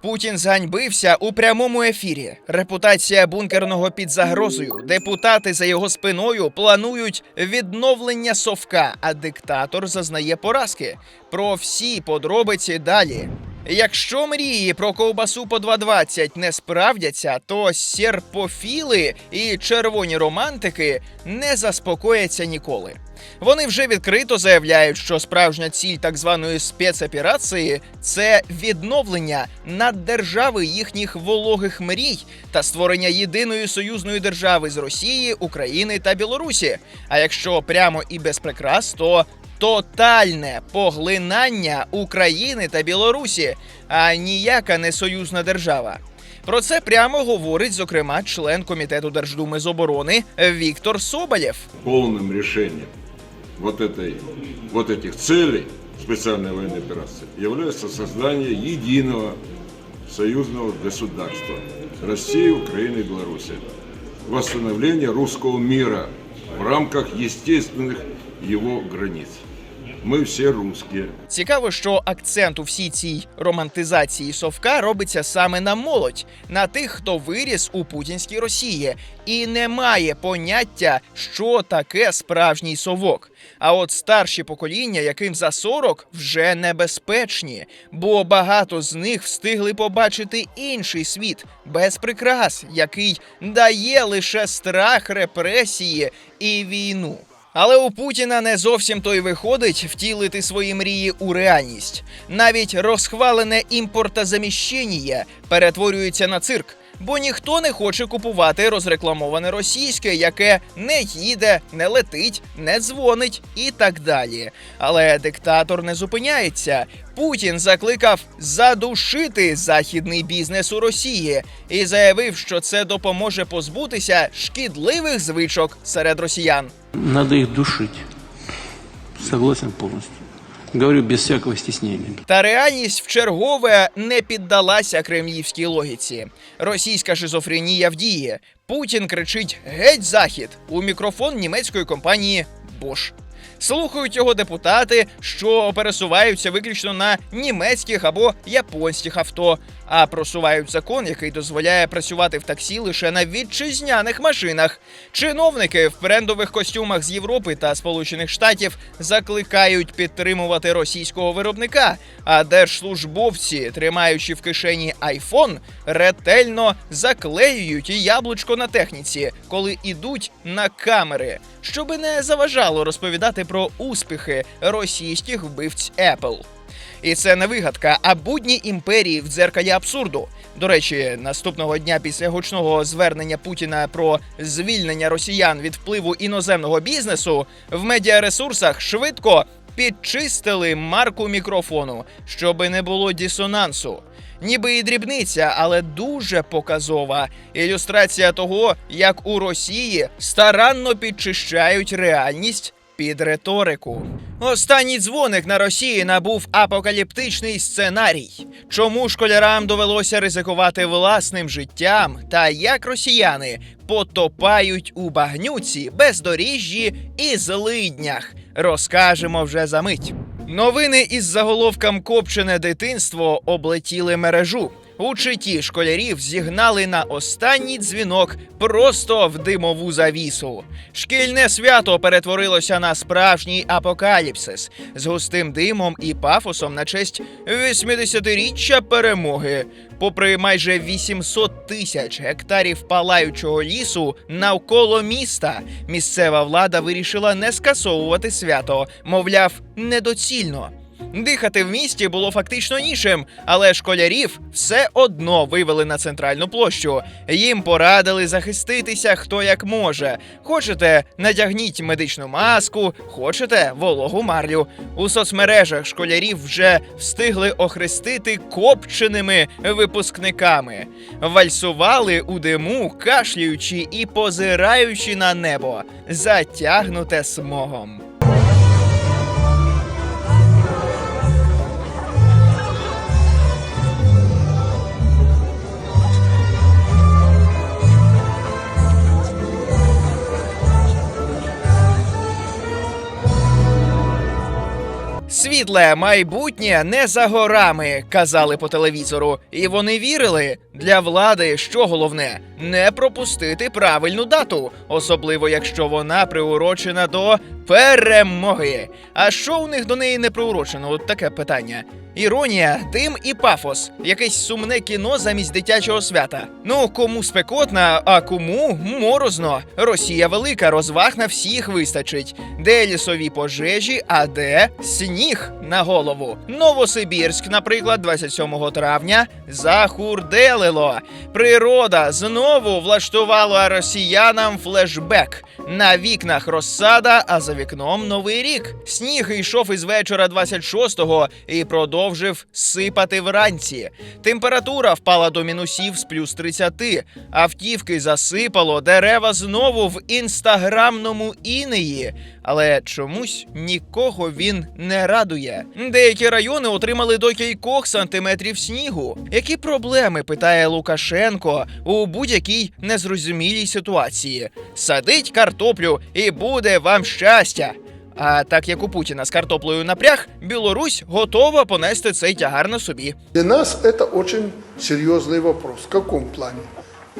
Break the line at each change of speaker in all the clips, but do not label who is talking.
Путін зганьбився у прямому ефірі. Репутація бункерного під загрозою. Депутати за його спиною планують відновлення совка, а диктатор зазнає поразки. Про всі подробиці далі. Якщо мрії про ковбасу по 2.20 не справдяться, то серпофіли і червоні романтики не заспокояться ніколи. Вони вже відкрито заявляють, що справжня ціль так званої спецоперації це відновлення наддержави їхніх вологих мрій та створення єдиної союзної держави з Росії, України та Білорусі. А якщо прямо і без прикрас, то тотальне поглинання України та Білорусі, а ніяка не союзна держава. Про це прямо говорить, зокрема, член комітету Держдуми з оборони Віктор Соболєв.
полным решением вот, этой, вот этих целей специальной военной операции является создание единого союзного государства России, Украины и Беларуси. Восстановление русского мира в рамках естественных его границ. Мы все русские.
Цікаво, що акцент у всій цій романтизації совка робиться саме на молодь, на тих, хто виріс у путінській Росії і не має поняття, що таке справжній совок. А от старші покоління, яким за 40, вже небезпечні, бо багато з них встигли побачити інший світ без прикрас, який дає лише страх, репресії і війну. Але у Путіна не зовсім то й виходить втілити свої мрії у реальність. Навіть розхвалене імпортозаміщення перетворюється на цирк, бо ніхто не хоче купувати розрекламоване російське, яке не їде, не летить, не дзвонить і так далі. Але диктатор не зупиняється. Путін закликав задушити західний бізнес у Росії і заявив, що це допоможе позбутися шкідливих звичок серед росіян.
Надо их душить. Согласен полностью. Говорю без всякого стеснения.
Та реальність вчергове не піддалася кремлівській логіці. Російська шизофренія в дії. Путін кричить геть захід у мікрофон німецької компанії Bosch. Слухають його депутати, що пересуваються виключно на німецьких або японських авто, а просувають закон, який дозволяє працювати в таксі лише на вітчизняних машинах. Чиновники в брендових костюмах з Європи та Сполучених Штатів закликають підтримувати російського виробника. А держслужбовці, тримаючи в кишені айфон, ретельно заклеюють яблучко на техніці, коли ідуть на камери, щоби не заважало розповідати про успіхи російських вбивць Apple. І це не вигадка, а будні імперії в дзеркалі абсурду. До речі, наступного дня після гучного звернення Путіна про звільнення росіян від впливу іноземного бізнесу в медіаресурсах швидко підчистили марку мікрофону, щоби не було дисонансу. Ніби і дрібниця, але дуже показова ілюстрація того, як у Росії старанно підчищають реальність під риторику. Останній дзвоник на Росії набув апокаліптичний сценарій. Чому школярам довелося ризикувати власним життям, та як росіяни потопають у багнюці, бездоріжжі і злиднях, розкажемо вже за мить. Новини із заголовком Копчене дитинство облетіли мережу. У читі школярів зігнали на останній дзвінок просто в димову завісу. Шкільне свято перетворилося на справжній апокаліпсис з густим димом і пафосом на честь 80-річчя перемоги. Попри майже 800 тисяч гектарів палаючого лісу навколо міста, місцева влада вирішила не скасовувати свято, мовляв, недоцільно. Дихати в місті було фактично нічим, але школярів все одно вивели на центральну площу. Їм порадили захиститися хто як може. Хочете, надягніть медичну маску, хочете вологу марлю. У соцмережах школярів вже встигли охрестити копченими випускниками. Вальсували у диму, кашлюючи і позираючи на небо, затягнуте смогом. Світле майбутнє не за горами, казали по телевізору. І вони вірили. Для влади що головне не пропустити правильну дату, особливо якщо вона приурочена до перемоги. А що у них до неї не приурочено? От таке питання. Іронія, дим і пафос, якесь сумне кіно замість дитячого свята. Ну кому спекотна, а кому морозно. Росія велика, розваг на всіх вистачить. Де лісові пожежі, а де сніг на голову. Новосибірськ, наприклад, 27 травня захурделило. Природа знову влаштувала росіянам флешбек. На вікнах розсада, а за вікном новий рік. Сніг йшов із вечора 26-го і продовжив сипати вранці. Температура впала до мінусів з плюс 30. Автівки засипало, дерева знову в інстаграмному інеї. Але чомусь нікого він не радує. Деякі райони отримали до кількох сантиметрів снігу. Які проблеми? питає Лукашенко у будь-якій незрозумілій ситуації. Садить картоплю і буде вам щастя. А так як у Путіна з картоплею напряг, Білорусь готова понести цей тягар на собі.
Для нас это очень серьезный вопрос. В каком плане?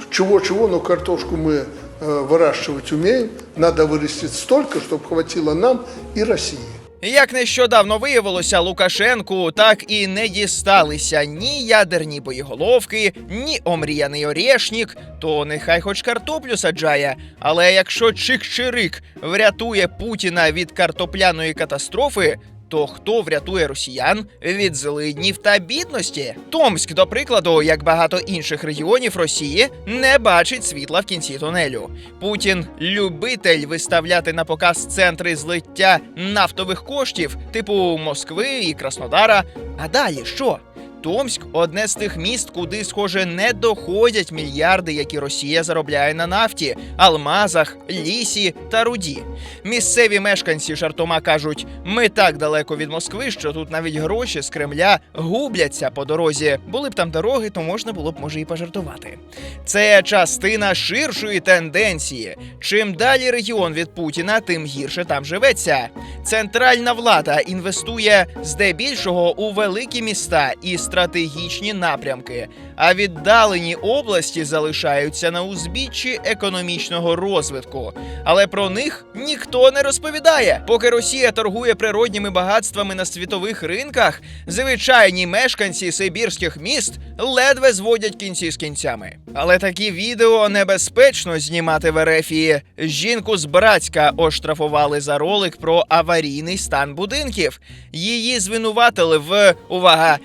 Чего-чего, но картошку мы э, выращивать умеем. Надо вырастить столько, чтобы хватило нам и России.
Як нещодавно виявилося, Лукашенку так і не дісталися ні ядерні боєголовки, ні омріяний орєшнік, то нехай хоч картоплю саджає. Але якщо Чик-Чирик врятує Путіна від картопляної катастрофи. То хто врятує росіян від злиднів та бідності? Томськ, до прикладу, як багато інших регіонів Росії, не бачить світла в кінці тунелю. Путін любитель виставляти на показ центри злиття нафтових коштів, типу Москви і Краснодара. А далі що? Томськ одне з тих міст, куди, схоже, не доходять мільярди, які Росія заробляє на нафті, алмазах, лісі та руді. Місцеві мешканці жартома кажуть: ми так далеко від Москви, що тут навіть гроші з Кремля губляться по дорозі. Були б там дороги, то можна було б може і пожартувати. Це частина ширшої тенденції. Чим далі регіон від Путіна, тим гірше там живеться. Центральна влада інвестує здебільшого у великі міста і стратегічні напрямки, а віддалені області залишаються на узбіччі економічного розвитку. Але про них ніхто не розповідає. Поки Росія торгує природніми багатствами на світових ринках, звичайні мешканці сибірських міст ледве зводять кінці з кінцями. Але такі відео небезпечно знімати в Ерефії. Жінку з Братська оштрафували за ролик про аварійний стан будинків. Її звинуватили в увага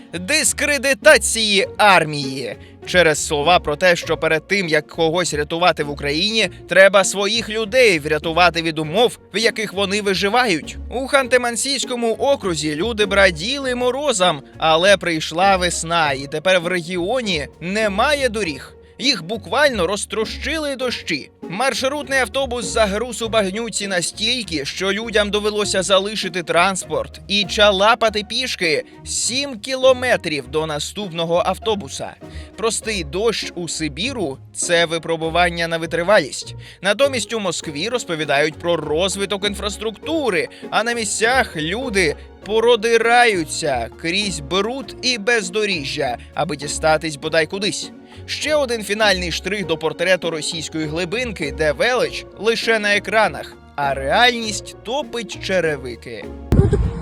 дискредитації армії. Через слова про те, що перед тим як когось рятувати в Україні, треба своїх людей врятувати від умов, в яких вони виживають. У Ханты-Мансійському окрузі люди браділи морозом, але прийшла весна, і тепер в регіоні немає доріг. Їх буквально розтрощили дощі. Маршрутний автобус загруз у багнюці настільки, що людям довелося залишити транспорт і чалапати пішки 7 кілометрів до наступного автобуса. Простий дощ у Сибіру це випробування на витривалість. Натомість у Москві розповідають про розвиток інфраструктури, а на місцях люди продираються крізь бруд і бездоріжжя, аби дістатись бодай кудись. Ще один фінальний штрих до портрету російської глибинки, де велич лише на екранах, а реальність топить черевики.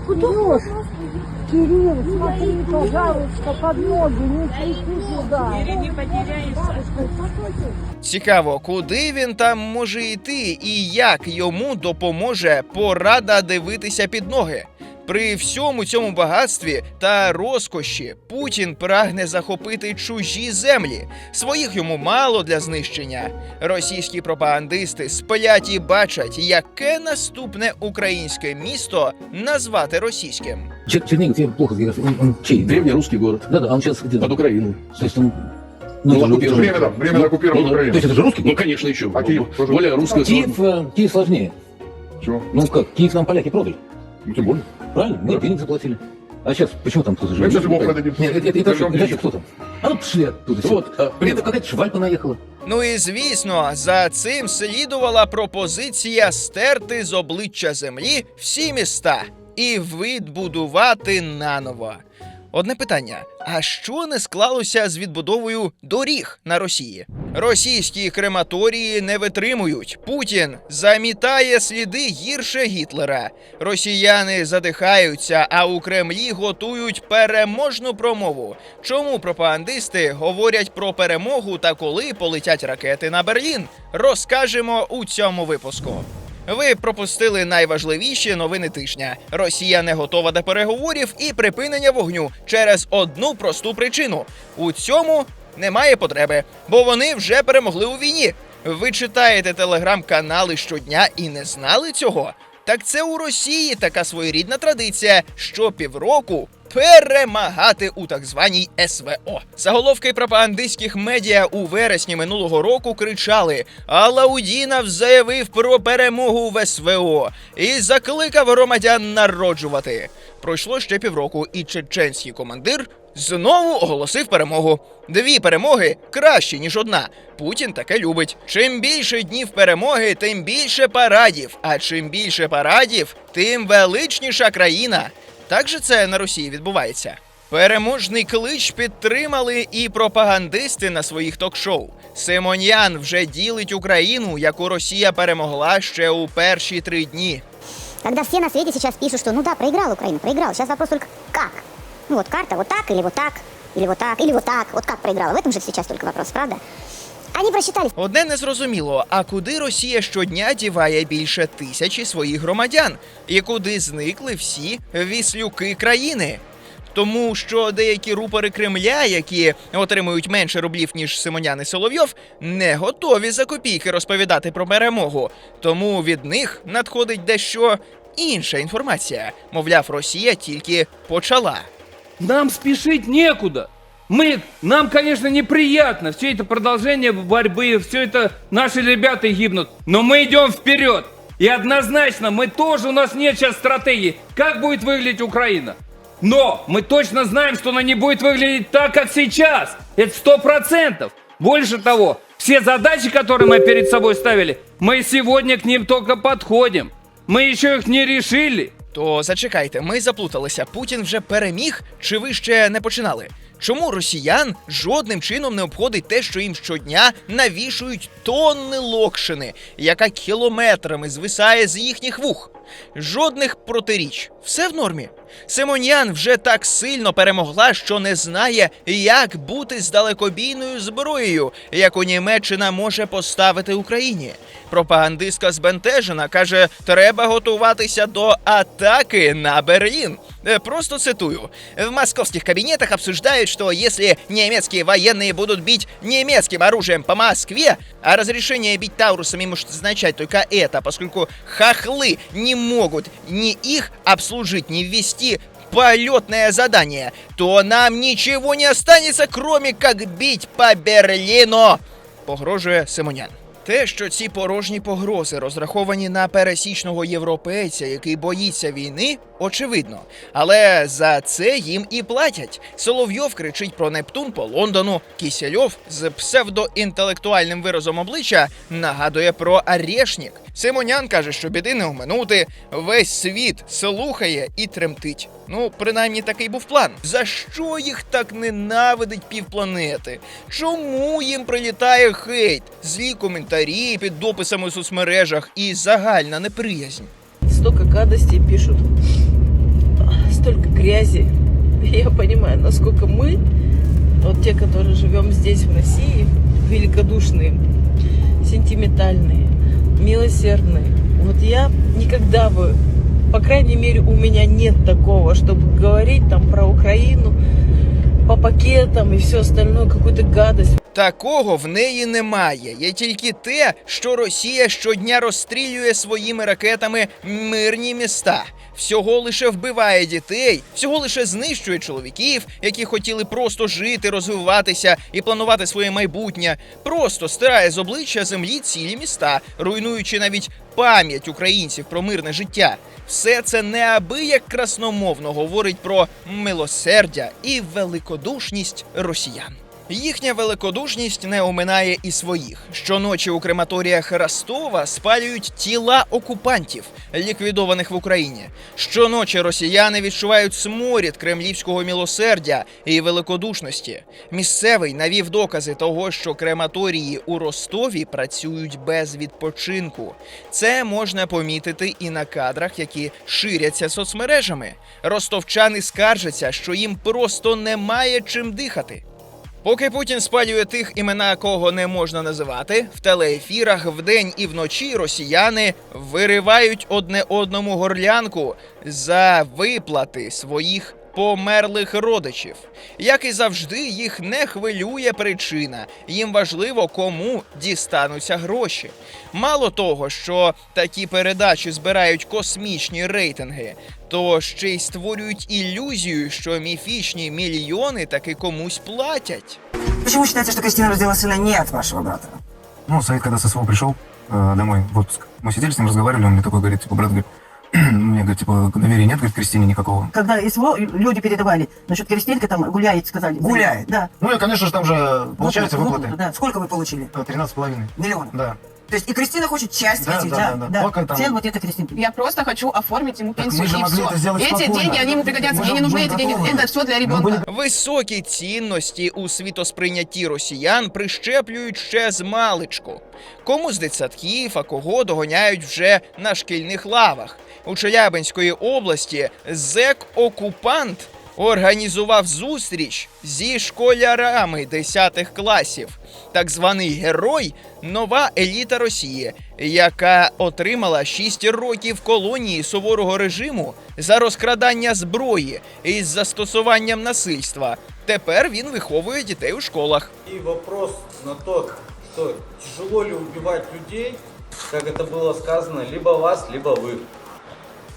Куда? Кирилл, смотри, пожалуйста, под ноги, не кричи сюда.
не потеряешься.
Цікаво, куди він там може йти і як йому допоможе порада дивитися під ноги. При всьому цьому багатстві та розкоші Путін прагне захопити чужі землі. Своїх йому мало для знищення. Російські пропагандисти спляті бачать, яке наступне українське місто назвати російським.
Чер- Чернигов, я плохо знаю, он, он чей?
Древнерусский город.
Да, да, он сейчас где-то...
Под Украиной.
То есть он...
Ну,
это же-
оккупирован.
Временно,
временно оккупирован
да.
Украиной.
То есть это же русский?
Ну, конечно, еще.
А Киев тоже?
Более русская
Киев, э, Киев сложнее.
Чего?
Ну как, Киев нам поляки продали.
Ну, тем более.
Правильно? Мы денег заплатили. А сейчас почему там кто-то
Мы
живет?
сейчас его продадим.
Нет, это, это, это,
Зажжем
это,
денег.
кто там? А ну пошли оттуда. всё.
Вот, а,
Это какая-то шваль понаехала.
Ну і звісно, за цим слідувала пропозиція стерти з обличчя землі всі міста і відбудувати наново. Одне питання: а що не склалося з відбудовою доріг на Росії? Російські крематорії не витримують. Путін замітає сліди гірше Гітлера. Росіяни задихаються, а у Кремлі готують переможну промову. Чому пропагандисти говорять про перемогу та коли полетять ракети на Берлін? Розкажемо у цьому випуску. Ви пропустили найважливіші новини тижня. Росія не готова до переговорів і припинення вогню через одну просту причину: у цьому немає потреби, бо вони вже перемогли у війні. Ви читаєте телеграм-канали щодня і не знали цього? Так це у Росії така своєрідна традиція, що півроку перемагати у так званій СВО. Заголовки пропагандистських медіа у вересні минулого року кричали: Алаудінов заявив про перемогу в СВО і закликав громадян народжувати. Пройшло ще півроку, і чеченський командир знову оголосив перемогу. Дві перемоги краще, ніж одна. Путін таке любить. Чим більше днів перемоги, тим більше парадів. А чим більше парадів, тим величніша країна. Так же це на Росії відбувається. Переможний клич підтримали і пропагандисти на своїх ток-шоу. Симоньян вже ділить Україну, яку Росія перемогла ще у перші три дні.
Когда все на свете сейчас пишут, что ну да, проиграл Украина, проиграл. Сейчас вопрос только как. Ну вот карта вот так или вот так, или вот так, или вот так. Вот как проиграла. В этом же сейчас только вопрос, правда? Они просчитались.
Одне незрозуміло, а куди Росія щодня діває більше тисячі своїх громадян, і куди зникли всі віслюки країни? Тому що деякі рупори Кремля, які отримують менше рублів ніж Симонян і Соловйов, не готові за копійки розповідати про перемогу. Тому від них надходить дещо інша інформація. Мовляв, Росія тільки почала.
Нам спешить некуда. Мы, нам, конечно, неприятно все это продолжение борьбы, все это наши ребята гибнут, но мы идем вперед. И однозначно, мы тоже, у нас нет сейчас стратегии, как будет выглядеть Украина. Но мы точно знаем, что она не будет выглядеть так, как сейчас. Это сто процентов. Больше того, все задачи, которые мы перед собой ставили, мы сегодня к ним только подходим. Мы еще их не решили.
То зачекайте, ми заплуталися. Путін вже переміг, чи ви ще не починали? Чому росіян жодним чином не обходить те, що їм щодня навішують тонни локшини, яка кілометрами звисає з їхніх вух? Жодних протиріч. Все в нормі. Симонян вже так сильно перемогла, що не знає, як бути з далекобійною зброєю, яку Німеччина може поставити Україні. Пропагандистка збентежена каже: треба готуватися до атаки на Берлін. Э, Просто цитую. В московских кабинетах обсуждают, что если немецкие военные будут бить немецким оружием по Москве, а разрешение бить Таурусами может означать только это, поскольку хохлы не могут ни их обслужить, ни ввести полетное задание, то нам ничего не останется, кроме как бить по Берлину, погрожує Симонян. Те, що ці порожні погрози розраховані на пересічного європейця, який боїться війни, очевидно. Але за це їм і платять. Соловйов кричить про Нептун по Лондону. Кісельов з псевдоінтелектуальним виразом обличчя нагадує про Арешнік. Симонян каже, що біди не оминути. Весь світ слухає і тремтить. Ну, принаймні такий був план. За що їх так ненавидить півпланети? Чому їм прилітає хейт, злі коментарі під дописами у соцмережах і загальна неприязнь?
столько гадостей пишут, столько грязи. Я понимаю, насколько мы, вот те, которые живем здесь, в России, великодушные, сентиментальные, милосердные. Вот я никогда бы, по крайней мере, у меня нет такого, чтобы говорить там про Украину, по пакетам і все остальное, какую-то гадость.
Такого в неї немає. Є тільки те, що Росія щодня розстрілює своїми ракетами мирні міста. Всього лише вбиває дітей, всього лише знищує чоловіків, які хотіли просто жити, розвиватися і планувати своє майбутнє. Просто стирає з обличчя землі цілі міста, руйнуючи навіть пам'ять українців про мирне життя. Все це неабияк красномовно говорить про милосердя і великодушність росіян. Їхня великодушність не оминає і своїх. Щоночі у крематоріях Ростова спалюють тіла окупантів, ліквідованих в Україні. Щоночі росіяни відчувають сморід кремлівського мілосердя і великодушності. Місцевий навів докази того, що крематорії у Ростові працюють без відпочинку. Це можна помітити і на кадрах, які ширяться соцмережами. Ростовчани скаржаться, що їм просто немає чим дихати. Поки Путін спалює тих, імена кого не можна називати, в телеефірах вдень і вночі росіяни виривають одне одному горлянку за виплати своїх померлих родичів. Як і завжди, їх не хвилює причина. Їм важливо, кому дістануться гроші. Мало того, що такі передачі збирають космічні рейтинги, то ще й створюють ілюзію, що міфічні мільйони таки комусь платять.
Почему считаете, что Кристина родила сына не от вашего брата?
Ну, Саид, когда со СВО пришел э, домой в отпуск, мы сидели с ним, разговаривали, он мне такой говорит, типа, брат, говорит, мне, говорит, типа, доверия нет, говорит, к Кристине никакого.
Когда СВО люди передавали, насчет Кристинка там гуляет, сказали.
Гуляет?
Да.
Ну, и, конечно же, там же получается
Ну,
выплаты.
Да. Сколько вы получили?
Э, 13,5.
Миллион.
Да.
То есть и Кристина хочет часть
Да,
этих,
да,
да,
да, да. Только там-
Все вот это Кристинка.
Я просто хочу оформить ему
Так
пенсию
мы же
и
могли
все.
это сделать
Эти
спокойно.
деньги, они ему пригодятся.
Мы
Мне
же
не нужны
были
эти деньги.
готовы.
Это все для
Мы
ребенка.
были
Високі цінності у світосприйнятті росіян прищеплюють ще з маличку. Кому з дитсадків, а кого доганяють вже на шкільних лавах. У Челябинської області зек-окупант організував зустріч зі школярами 10 класів. Так званий герой нова еліта Росії, яка отримала 6 років колонії суворого режиму за розкрадання зброї із застосуванням насильства. Тепер він виховує дітей у школах.
И вопрос на то, что тяжело ли убивать людей, как это было сказано, либо вас, либо вы.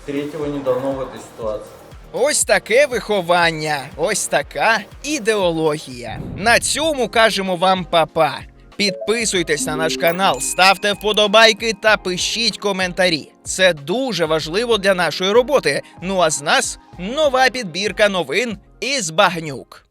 Третьего не давно в этой ситуации.
Ось таке виховання, ось така ідеологія. На цьому кажемо вам папа. Підписуйтесь на наш канал, ставте вподобайки та пишіть коментарі. Це дуже важливо для нашої роботи. Ну а з нас нова підбірка новин із багнюк.